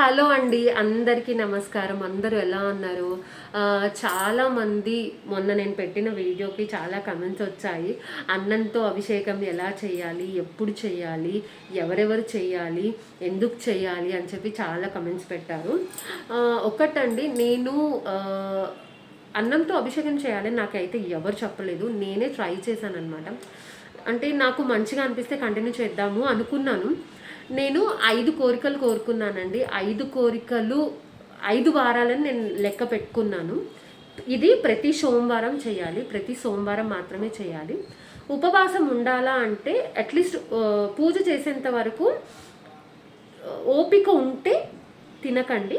Hello అండి అందరికీ నమస్కారం. అందరూ ఎలా ఉన్నారు? చాలామంది మొన్న నేను పెట్టిన వీడియోకి చాలా కమెంట్స్ వచ్చాయి. అన్నంతో అభిషేకం ఎలా చేయాలి? ఎప్పుడు చేయాలి? ఎవరెవరు చేయాలి? ఎందుకు చేయాలి? అని చెప్పి చాలా కమెంట్స్ పెట్టారు. ఒకటండి నేను అన్నంతో అభిషేకం చేయాలని నాకైతే ఎవరు చెప్పలేదు. నేనే ట్రై చేశాను అనమాట అంటే నాకు మంచిగా అనిపిస్తే కంటిన్యూ చేద్దాము అనుకున్నాను. నేను ఐదు కోరికలు కోరుకున్నానండి. ఐదు కోరికలు ఐదు వారాలని నేను లెక్క పెట్టుకున్నాను. ఇది ప్రతి సోమవారం చేయాలి. ప్రతి సోమవారం మాత్రమే చేయాలి. ఉపవాసం ఉండాలా అంటే అట్లీస్ట్ పూజ చేసేంత వరకు ఓపిక ఉంటే తినకండి.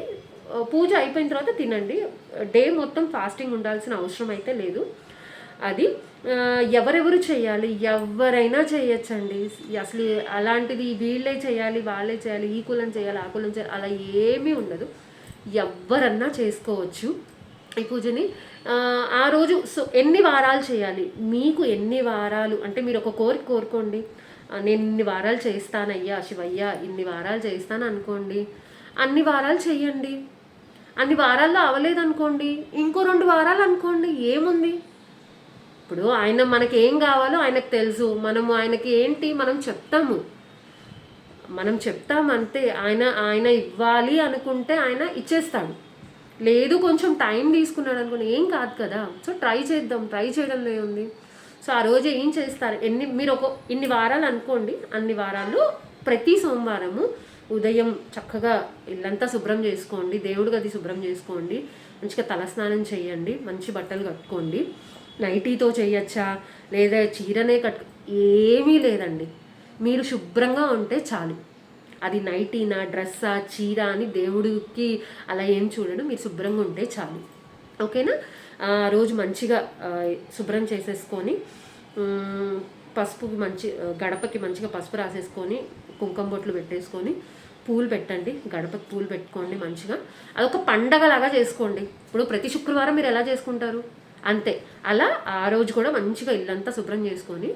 పూజ అయిపోయిన తర్వాత తినండి. డే మొత్తం ఫాస్టింగ్ ఉండాల్సిన అవసరం అయితే లేదు. అది ఎవరెవరు చేయాలి ఎవరైనా చేయొచ్చండి. అసలు అలాంటిది వీళ్ళే చేయాలి వాళ్ళే చేయాలి ఈ కులం చేయాలి ఆ కులం చేయాలి అలా ఏమీ ఉండదు. ఎవరన్నా చేసుకోవచ్చు. ఈ పూజని ఆ, రోజు సో ఎన్ని వారాలు చేయాలి? మీకు ఎన్ని వారాలు? అంటే మీరు ఒక కోరిక కోరుకోండి. నేను ఇన్ని వారాలు చేస్తానయ్యా శివయ్య ఇన్ని వారాలు చేస్తాను అనుకోండి. అన్ని వారాలు చేయండి. అన్ని వారాల్లో అవ్వలేదు అనుకోండి ఇంకో రెండు వారాలు అనుకోండి. ఏముంది? ఇప్పుడు ఆయన మనకి ఏం కావాలో ఆయనకు తెలుసు. మనము ఆయనకి ఏంటి మనం చెప్తాము. మనం చెప్తాం అంతే ఆయన ఆయన ఇవ్వాలి అనుకుంటే ఆయన ఇచ్చేస్తాడు. లేదు కొంచెం టైం తీసుకున్నాడు అనుకోండి ఏం కాదు కదా. సో ట్రై చేద్దాం ట్రై చేయడంలో ఏముంది? సో ఆ రోజు ఏం చేస్తారు? ఎన్ని మీరు ఒక ఇన్ని వారాలు అనుకోండి అన్ని వారాలు ప్రతి సోమవారము ఉదయం చక్కగా ఇల్లంతా శుభ్రం చేసుకోండి దేవుడి గది శుభ్రం చేసుకోండి మంచిగా తలస్నానం చేయండి మంచి బట్టలు కట్టుకోండి. నైటీతో చేయొచ్చా? లేదా చీరనే కట్టు ఏమీ లేదండి. మీరు శుభ్రంగా ఉంటే చాలు. అది నైటీనా డ్రెస్సా చీర అని దేవుడికి అలా ఏం చూడడం. మీరు శుభ్రంగా ఉంటే చాలు. ఓకేనా? ఆ రోజు మంచిగా శుభ్రం చేసేసుకొని పసుపు మంచి గడపకి మంచిగా పసుపు రాసేసుకొని కుంకుమ బొట్లు పెట్టేసుకొని పూలు పెట్టండి. గడపకి పూలు పెట్టుకోండి మంచిగా. అదొక పండగలాగా చేసుకోండి. ఇప్పుడు ప్రతి శుక్రవారం మీరు ఎలా చేసుకుంటారు? అంతే. అలా ఆ రోజు కూడా మంచిగా ఇల్లంతా శుభ్రం చేసుకొని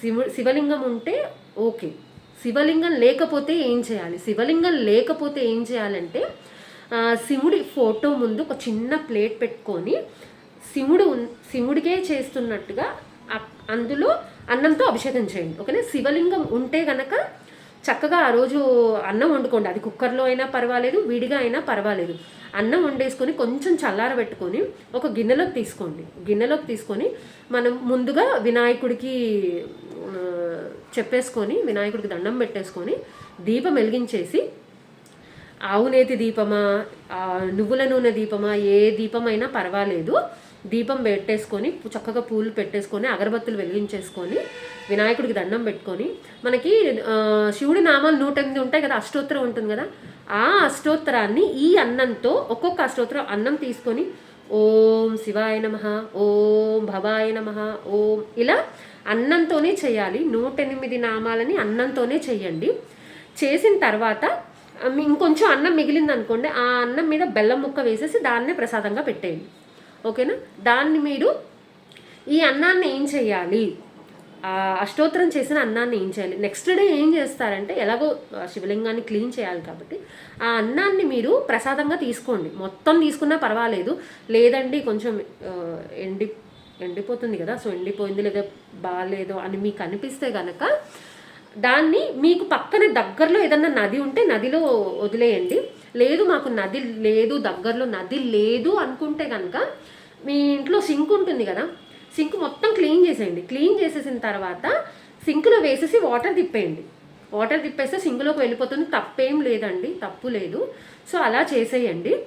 శివ శివలింగం ఉంటే ఓకే. శివలింగం లేకపోతే ఏం చేయాలి? శివలింగం లేకపోతే ఏం చేయాలంటే శివుడి ఫోటో ముందు ఒక చిన్న ప్లేట్ పెట్టుకొని శివుడు శివుడికే చేస్తున్నట్టుగా అందులో అన్నంతో అభిషేకం చేయండి. ఓకేనా? శివలింగం ఉంటే గనక చక్కగా ఆ రోజు అన్నం వండుకోండి. అది కుక్కర్లో అయినా పర్వాలేదు విడిగా అయినా పర్వాలేదు. అన్నం వండేసుకొని కొంచెం చల్లారబెట్టుకొని ఒక గిన్నెలోకి తీసుకోండి. గిన్నెలోకి తీసుకొని మనం ముందుగా వినాయకుడికి చెప్పేసుకొని వినాయకుడికి దండం పెట్టేసుకొని దీపం వెలిగించేసి ఆవునేతి దీపమా నువ్వుల నూనె దీపమా ఏ దీపమైనా పర్వాలేదు. దీపం పెట్టేసుకొని చక్కగా పూలు పెట్టేసుకొని అగరబత్తులు వెలిగించేసుకొని వినాయకుడికి దండం పెట్టుకొని మనకి శివుడి నామాలు నూట ఎనిమిది ఉంటాయి కదా అష్టోత్తరం ఉంటుంది కదా ఆ అష్టోత్తరాన్ని ఈ అన్నంతో ఒక్కొక్క అష్టోత్తరం అన్నం తీసుకొని ఓం శివాయ నమ ఓం భవాయ నమ ఓం ఇలా అన్నంతోనే చేయాలి. నూట ఎనిమిది నామాలని అన్నంతోనే చేయండి. చేసిన తర్వాత ఇంకొంచెం అన్నం మిగిలింది అనుకోండి ఆ అన్నం మీద బెల్లం ముక్క వేసేసి దాన్నే ప్రసాదంగా పెట్టేయండి. ఓకేనా? దాన్ని మీరు ఈ అన్నాన్ని ఏం చేయాలి? అష్టోత్తరం చేసిన అన్నాన్ని ఏం చేయాలి? నెక్స్ట్ డే ఏం చేస్తారంటే ఎలాగో శివలింగాన్ని క్లీన్ చేయాలి కాబట్టి ఆ అన్నాన్ని మీరు ప్రసాదంగా తీసుకోండి. మొత్తం తీసుకున్నా పర్వాలేదు. లేదండి కొంచెం ఎండి ఎండిపోతుంది కదా సో ఎండిపోయింది లేదా బాగాలేదో అని మీకు అనిపిస్తే కనుక దాన్ని మీకు పక్కన దగ్గరలో ఏదన్నా నది ఉంటే నదిలో వదిలేయండి. లేదు మాకు నది లేదు దగ్గరలో నది లేదు అనుకుంటే కనుక మీ ఇంట్లో సింక్ ఉంటుంది కదా సింక్ మొత్తం క్లీన్ చేసేయండి. క్లీన్ చేసేసిన తర్వాత సింక్లో వేసేసి వాటర్ తిప్పేయండి. వాటర్ తిప్పేస్తే సింక్లోకి వెళ్ళిపోతుంది. తప్పేం లేదండి తప్పు లేదు. సో అలా చేసేయండి.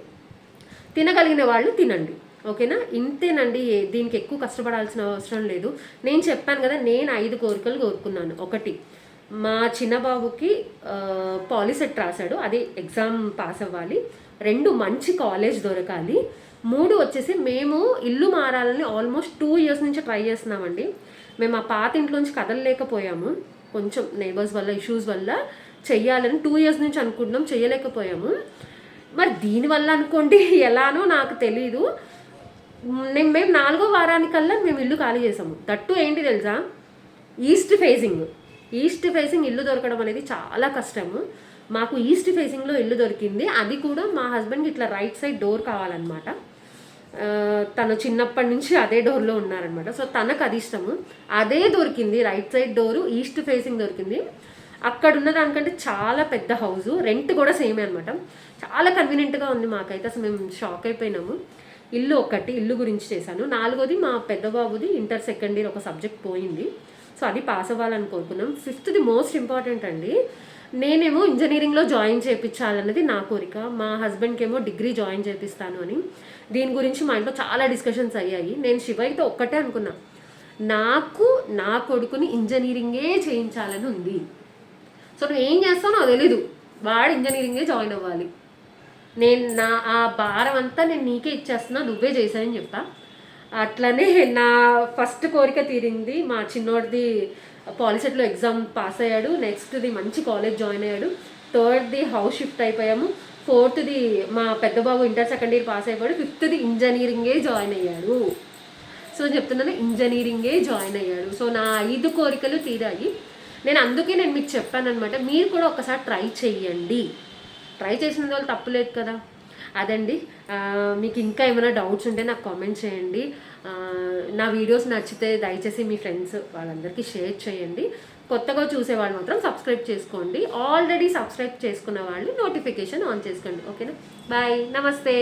తినగలిగిన వాళ్ళు తినండి. ఓకేనా? ఇంతేనండి దీనికి ఎక్కువ కష్టపడాల్సిన అవసరం లేదు. నేను చెప్పాను కదా నేను ఐదు కోరికలు కోరుకున్నాను. ఒకటి మా చిన్నబాబుకి పాలిసెట్ రాశాడు. అది ఎగ్జామ్ పాస్ అవ్వాలి. రెండు మంచి కాలేజ్ దొరకాలి. మూడు వచ్చేసి మేము ఇల్లు మారాలని ఆల్మోస్ట్ టూ ఇయర్స్ నుంచి ట్రై చేస్తున్నామండి. మేము ఆ పాత ఇంట్లోంచి కదలలేకపోయాము. కొంచెం నైబర్స్ వల్ల ఇష్యూస్ వల్ల చెయ్యాలని టూ ఇయర్స్ నుంచి అనుకుంటున్నాం చేయలేకపోయాము మరి దీనివల్ల అనుకోండి ఎలానో నాకు తెలీదు. నేను మేము నాలుగో వారానికల్లా మేము ఇల్లు ఖాళీ చేసాము దట్టు ఏంటి తెలుసా? ఈస్ట్ ఫేసింగ్ ఈస్ట్ ఫేసింగ్ ఇల్లు దొరకడం అనేది చాలా కష్టము. మాకు ఈస్ట్ ఫేసింగ్లో ఇల్లు దొరికింది. అది కూడా మా హస్బెండ్కి ఇట్లా రైట్ సైడ్ డోర్ కావాలన్నమాట. తను చిన్నప్పటి నుంచి అదే డోర్లో ఉన్నారనమాట సో తనకు అది ఇష్టము. అదే దొరికింది right side door east facing దొరికింది. అక్కడ ఉన్న దానికంటే చాలా పెద్ద హౌస్ రెంట్ కూడా సేమే అనమాట చాలా కన్వీనియంట్గా ఉంది మాకైతే. అసలు మేము షాక్ అయిపోయినాము. ఇల్లు ఒకటి ఇల్లు గురించి చేశాను. నాలుగోది మా పెద్ద బాబుది ఇంటర్ సెకండ్ ఇయర్ ఒక సబ్జెక్ట్ పోయింది. సో అది పాస్ అవ్వాలని కోరుకున్నాం ఫిఫ్త్ది మోస్ట్ ఇంపార్టెంట్ అండి. నేనేమో ఇంజనీరింగ్లో జాయిన్ చేయించాలన్నది నా కోరిక. మా హస్బెండ్కి ఏమో డిగ్రీ జాయిన్ చేపిస్తాను అని. దీని గురించి మా ఇంట్లో చాలా డిస్కషన్స్ అయ్యాయి. నేను శివయ్యతో ఒక్కటే అనుకున్నా. నాకు నా కొడుకుని ఇంజనీరింగే చేయించాలని ఉంది. సో నువ్వు ఏం చేస్తావు నాకు తెలీదు. వాడు ఇంజనీరింగే జాయిన్ అవ్వాలి. నేను నా ఆ భారం అంతా నేను నీకే ఇచ్చేస్తున్నా. నువ్వే చేశానని చెప్పా. అట్లనే నా ఫస్ట్ కోరిక తీరింది. మా చిన్నోడిది పాలిసెట్లో ఎగ్జామ్ పాస్ అయ్యాడు. నెక్స్ట్ది మంచి కాలేజ్ జాయిన్ అయ్యాడు. థర్డ్ది హౌస్ షిఫ్ట్ అయిపోయాము. ఫోర్త్ది మా పెద్ద బాబు ఇంటర్ సెకండ్ ఇయర్ పాస్ అయిపోయాడు. ఫిఫ్త్ది ఇంజనీరింగే జాయిన్ అయ్యాడు. సో చెప్తున్నాను ఇంజనీరింగే జాయిన్ అయ్యాడు. సో నా ఐదు కోరికలు తీరాయి. నేను అందుకే నేను మీకు చెప్పాను అనమాట మీరు కూడా ఒకసారి ట్రై చేయండి ట్రై చేసిన వాళ్ళు తప్పులేదు కదా. అదండి. మీకు ఇంకా ఏమైనా డౌట్స్ ఉంటే నాకు కామెంట్ చేయండి. నా వీడియోస్ నచ్చితే దయచేసి మీ ఫ్రెండ్స్ వాళ్ళందరికీ షేర్ చేయండి. కొత్తగా చూసే వాళ్ళు మాత్రం సబ్స్క్రైబ్ చేసుకోండి. ఆల్రెడీ సబ్స్క్రైబ్ చేసుకున్న వాళ్ళు నోటిఫికేషన్ ఆన్ చేసుకోండి. ఓకేనా? బాయ్. నమస్తే.